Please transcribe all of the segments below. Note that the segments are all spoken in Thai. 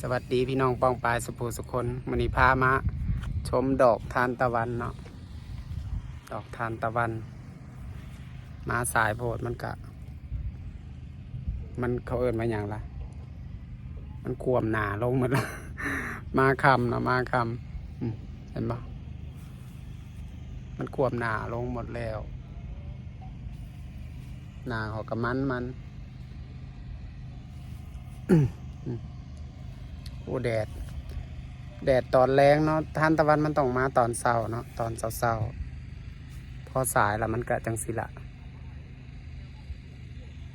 สวัสดีพี่น้องปองปลายสุภูสุคนมันนี้พามาชมดอกทานตะวันเนาะดอกทานตะวัน มาสายโพดมันกะ มันเขาเอินมาอย่างไรมันควมหนาลงหมดแล้วมาคำเนาะมาคำเห็นปะมันควมหนาลงหมดแล้ว หนาเขากับมันมัน โอ้แดด แดดตอนแรงเนาะทานตะวันมันต้องมาตอนเช้าเนาะตอนเช้าๆพอสายล้วมันก็จังสิละ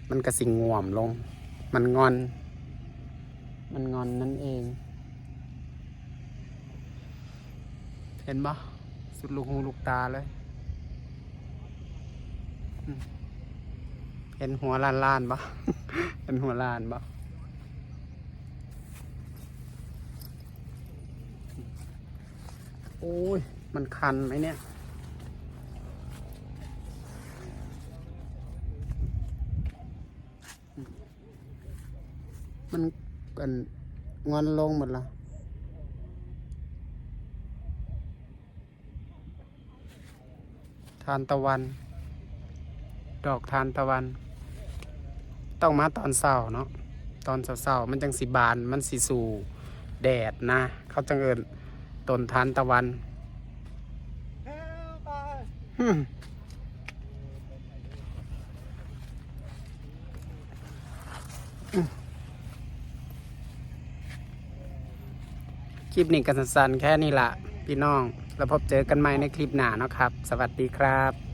มันก็สิงง่วมลง มันงอน มันงอนนั่นเอง เห็นปะสุดลูกหูลูกตาเลย เห็นหัวล้านล้านๆปะเห็นหัวล้านปะ โอ้ย มันคันไหมเนี่ย มันกันงอนลงหมดละทานตะวัน ดอกทานตะวัน ต้องมาตอนเช้าเนาะ ตอนเช้าๆมันจังสีบาน มันสีสู่แดดนะ เขาจังเอิน ต้นทานตะวันคลิปนี้กันสั้นๆแค่นี้ละพี่น้อง แล้วพบเจอกันใหม่ในคลิปหน้านะครับ สวัสดีครับ